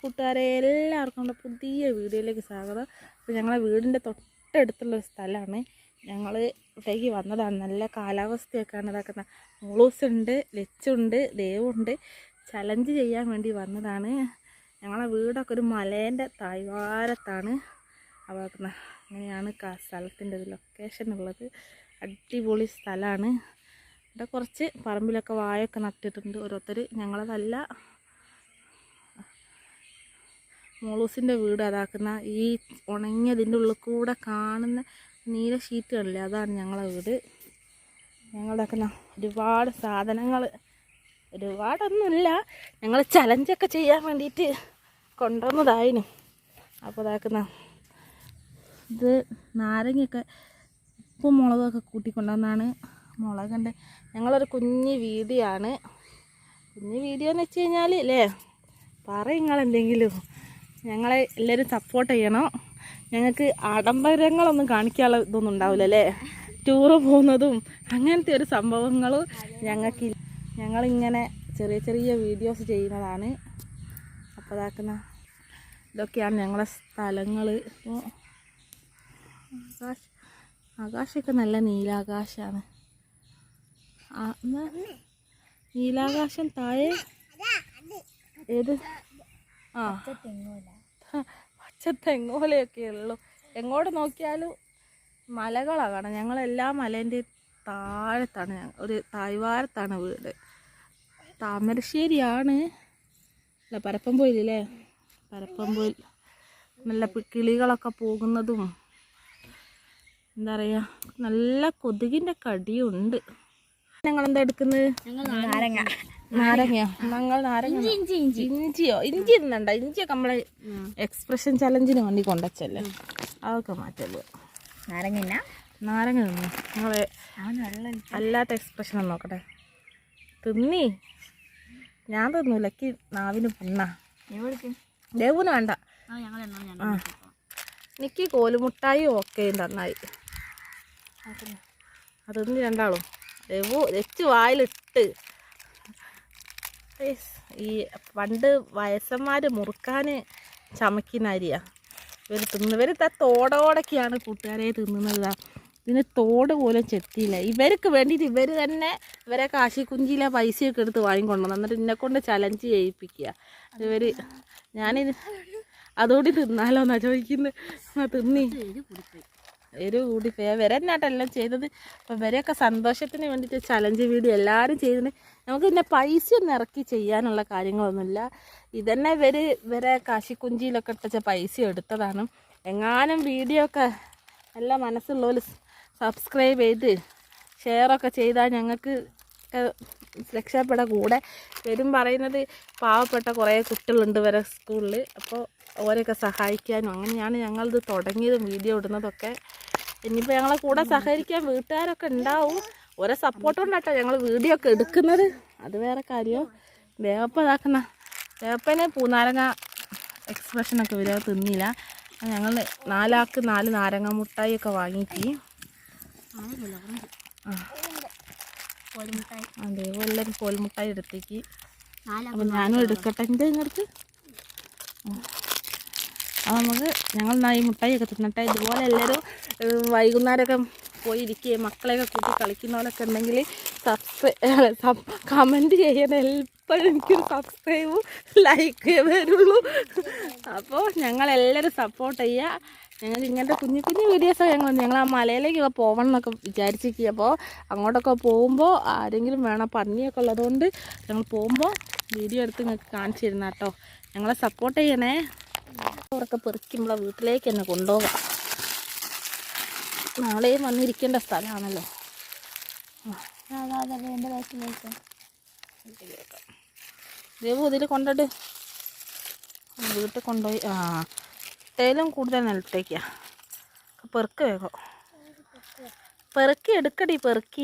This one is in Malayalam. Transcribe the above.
കൂട്ടുകാരെ എല്ലാവർക്കും നമ്മുടെ പുതിയ വീഡിയോയിലേക്ക് സ്വാഗതം. അപ്പോൾ ഞങ്ങളെ വീടിന്റെ തൊട്ടടുത്തുള്ള ഒരു സ്ഥലമാണ്. ഞങ്ങൾ ഇവിടേക്ക് വന്നതാണ്. നല്ല കാലാവസ്ഥയൊക്കെയാണ് ഇതാക്കുന്നത് മൂളൂസുണ്ട് ലച്ചുണ്ട് ദേവുണ്ട്. ചലഞ്ച് ചെയ്യാൻ വേണ്ടി വന്നതാണ്. ഞങ്ങളെ വീടൊക്കെ ഒരു മലേന്റെ തായ്വാരത്താണ് ഇതാക്കുന്ന അങ്ങനെയാണ് സ്ഥലത്തിന്റെ ഒരു ലൊക്കേഷൻ ഉള്ളത്. അടിപൊളി സ്ഥലമാണ്. ഇവിടെ കുറച്ച് പറമ്പിലൊക്കെ വായൊക്കെ നട്ടിട്ടുണ്ട്. ഓരോരുത്തർ ഞങ്ങളതല്ല മോളൂസിന്റെ വീട് അതാക്കുന്ന ഈ ഉണങ്ങിയതിന്റെ ഉള്ളിൽ കൂടെ കാണുന്ന നീല ഷീറ്റ് കണ്ടില്ലേ അതാണ് ഞങ്ങളെ വീട്. ഞങ്ങളതാക്കുന്ന ഒരുപാട് സാധനങ്ങൾ ഒരുപാടൊന്നുമില്ല. ഞങ്ങൾ ചലഞ്ചൊക്കെ ചെയ്യാൻ വേണ്ടിയിട്ട് കൊണ്ടുവന്നതായിരുന്നു അപ്പോൾ ഇതാക്കുന്ന ഇത് നാരങ്ങയൊക്കെ ഉപ്പും മുളകൊക്കെ കൂട്ടിക്കൊണ്ടുവന്നാണ് മുളകുണ്ട് ഞങ്ങളൊരു കുഞ്ഞ് വീതിയാണ് കുഞ്ഞ് വീഡിയോ എന്ന് വെച്ച് കഴിഞ്ഞാൽ അല്ലേ നിങ്ങളെന്തെങ്കിലും. ഞങ്ങളെ എല്ലാവരും സപ്പോർട്ട് ചെയ്യണം. ഞങ്ങൾക്ക് ആഡംബരങ്ങളൊന്നും കാണിക്കാനുള്ള ഇതൊന്നും ഉണ്ടാവില്ല അല്ലേ? ടൂറ് പോകുന്നതും അങ്ങനത്തെ ഒരു സംഭവങ്ങളും ഞങ്ങൾക്ക് ഞങ്ങളിങ്ങനെ ചെറിയ ചെറിയ വീഡിയോസ് ചെയ്യുന്നതാണ്. അപ്പോൾ ഇതാക്കുന്ന ഇതൊക്കെയാണ് ഞങ്ങളെ സ്ഥലങ്ങൾ ആകാശ് ആകാശമൊക്കെ നല്ല നീലാകാശമാണ് നീലാകാശം താഴെ? ഏത്? ആ. പച്ച തെങ്ങോലയൊക്കെ ഉള്ളു. എങ്ങോട്ട് നോക്കിയാലും മലകളാണ് കാണാം ഞങ്ങളെല്ലാ മലേന്റെ താഴത്താണ് ഞങ്ങൾ ഒരു താഴ്വാരത്താണ് വീട്. താമരശ്ശേരിയാണ്. അല്ല പരപ്പൻപോയിലല്ലേ പരപ്പൻപോയിൽ നല്ല കിളികളൊക്കെ പോകുന്നതും എന്താ പറയുക നല്ല കൊതുകിന്റെ കടിയുണ്ട്. ഞങ്ങളെന്താ എടുക്കുന്നത്? നാരങ്ങ. നാരങ്ങയോ ഞങ്ങൾ നാരങ്ങ ഇഞ്ചി ഇഞ്ചി ഇഞ്ചിയോ ഇഞ്ചി. ഇന്നണ്ട ഇഞ്ചിയൊക്കെ നമ്മളെ എക്സ്പ്രഷൻ ചലഞ്ചിന് വേണ്ടി കൊണ്ടുവച്ചല്ലേ? അതൊക്കെ മാറ്റല്ലോ നാരങ്ങ നാരങ്ങ തിന്നു. ഞങ്ങൾ അല്ലാത്ത എക്സ്പ്രഷൻ നോക്കട്ടെ. തിന്നി. ഞാൻ തിന്നൂല എനിക്ക് നാവിന് പുണ്ണ ദേവുന് വേണ്ട. ആ ഞങ്ങൾ എനിക്ക് കോലുമുട്ടായി ഓക്കെ തന്നായി. അതൊന്നും രണ്ടാളും. വെച്ച് വായിലിട്ട്. ഈ പണ്ട് വയസ്സന്മാർ മുറുക്കാൻ ചമക്കുന്ന അരിയാ ഇവർ തിന്നു ഇവർ ഇതാ തോടോടൊക്കെയാണ് കൂട്ടുകാരെ തിന്നുന്നത്. ഇതിന് തോട് പോലും ചെത്തിയില്ല. ഇവർക്ക് വേണ്ടിയിട്ട് ഇവർ തന്നെ ഇവരെ കാശിക്കുഞ്ചിയിലെ പൈസയൊക്കെ എടുത്ത് വാങ്ങിക്കൊണ്ടുവന്നു എന്നിട്ട് എന്നെ കൊണ്ട് ചലഞ്ച് ചെയ്യിപ്പിക്കുക. ഇവർ ഞാനിത് അതോടി തിന്നാലോ എന്നാ ചോദിക്കുന്നത് തിന്നി. ഒരു കൂടി പോയാൽ വരെ എന്നാട്ടെല്ലാം ചെയ്തത്. അപ്പം വരെയൊക്കെ സന്തോഷത്തിന് വേണ്ടിയിട്ട് ചലഞ്ച് വീഡിയോ എല്ലാവരും ചെയ്തിട്ട് നമുക്ക് പിന്നെ പൈസ ഒന്നും ഇറക്കി ചെയ്യാനുള്ള കാര്യങ്ങളൊന്നുമില്ല. ഇതന്നെ ഇവരെ കാശിക്കുഞ്ചിയിലൊക്കെ ഇട്ടച്ച പൈസ എടുത്തതാണ്. എങ്ങാനും വീഡിയോ ഒക്കെ നല്ല മനസ്സുള്ളവർ സബ്സ്ക്രൈബ് ചെയ്ത് ഷെയറൊക്കെ ചെയ്താൽ ഞങ്ങൾക്ക് രക്ഷപ്പെടാൻ കൂടെ. വരും പറയുന്നത് പാവപ്പെട്ട കുറേ കുട്ടികളുണ്ട് വരെ സ്കൂളിൽ അപ്പോൾ ഓരെയൊക്കെ സഹായിക്കാനും അങ്ങനെയാണ് ഞങ്ങളിത് തുടങ്ങിയതും വീഡിയോ ഇടുന്നതൊക്കെ. ഇനിയിപ്പോൾ ഞങ്ങളെ കൂടെ സഹകരിക്കാൻ വീട്ടുകാരൊക്കെ ഉണ്ടാവും. ഓരോ സപ്പോർട്ട് കൊണ്ടാട്ടോ ഞങ്ങൾ വീഡിയോ ഒക്കെ എടുക്കുന്നത്. അത് വേറെ കാര്യം. വേവപ്പ ഇതാക്കുന്ന വേവപ്പനെ പൂനാരങ്ങ എക്സ്പ്രഷനൊക്കെ വരിക തിന്നില്ല. ഞങ്ങൾ നാലാൾക്ക് നാല് നാരങ്ങ മുട്ടായി ഒക്കെ വാങ്ങിയിട്ട് ആ കോഴിമുട്ടായി അതെ എല്ലാവരും കോൽമുട്ടായി എടുത്തേക്ക്. അപ്പം ഞാനും എടുക്കട്ടെ. എന്റെ ഇങ്ങോട്ട് അപ്പോൾ നമുക്ക് ഞങ്ങൾ നായി ഈ മുട്ടായി ഒക്കെ തിന്നട്ടെ. ഇതുപോലെ എല്ലാവരും വൈകുന്നേരമൊക്കെ പോയി ഇരിക്കുകയും മക്കളെയൊക്കെ കൂട്ടി കളിക്കുന്നവരൊക്കെ ഉണ്ടെങ്കിൽ സബ്സ്ക്രൈ കമന്റ് ചെയ്യാൻ എപ്പോഴും എനിക്കൊരു സബ്സ്ക്രൈബും ലൈക്ക് വരുള്ളൂ അപ്പോൾ ഞങ്ങളെല്ലാവരും സപ്പോർട്ട് ചെയ്യുക. ഞങ്ങൾക്ക് ഇങ്ങനത്തെ കുഞ്ഞു കുഞ്ഞു വീഡിയോസൊക്കെ ഞങ്ങൾ ഞങ്ങൾ ആ മലയിലേക്കൊക്കെ പോകണം എന്നൊക്കെ വിചാരിച്ചിരിക്കുക അപ്പോൾ അങ്ങോട്ടൊക്കെ പോകുമ്പോൾ ആരെങ്കിലും വേണം പന്നിയൊക്കെ ഉള്ളതുകൊണ്ട് ഞങ്ങൾ പോകുമ്പോൾ വീഡിയോ എടുത്ത് നിങ്ങൾക്ക് കാണിച്ചു തരുന്ന കേട്ടോ ഞങ്ങളെ സപ്പോർട്ട് ചെയ്യണേ. അവരൊക്കെ പെറുക്കി നമ്മളെ വീട്ടിലേക്ക് തന്നെ കൊണ്ടുപോകാം. നാളെയും വന്നിരിക്കേണ്ട സ്ഥലമാണല്ലോ. ദേവു ഇതിൽ കൊണ്ടിട്ട്. വീട്ടിൽ കൊണ്ടുപോയി ആ. തേലും കൂടുതൽ നിലത്തേക്കാ. പെറുക്ക് വേഗം. പെറുക്കി എടുക്കടി പെറുക്കി.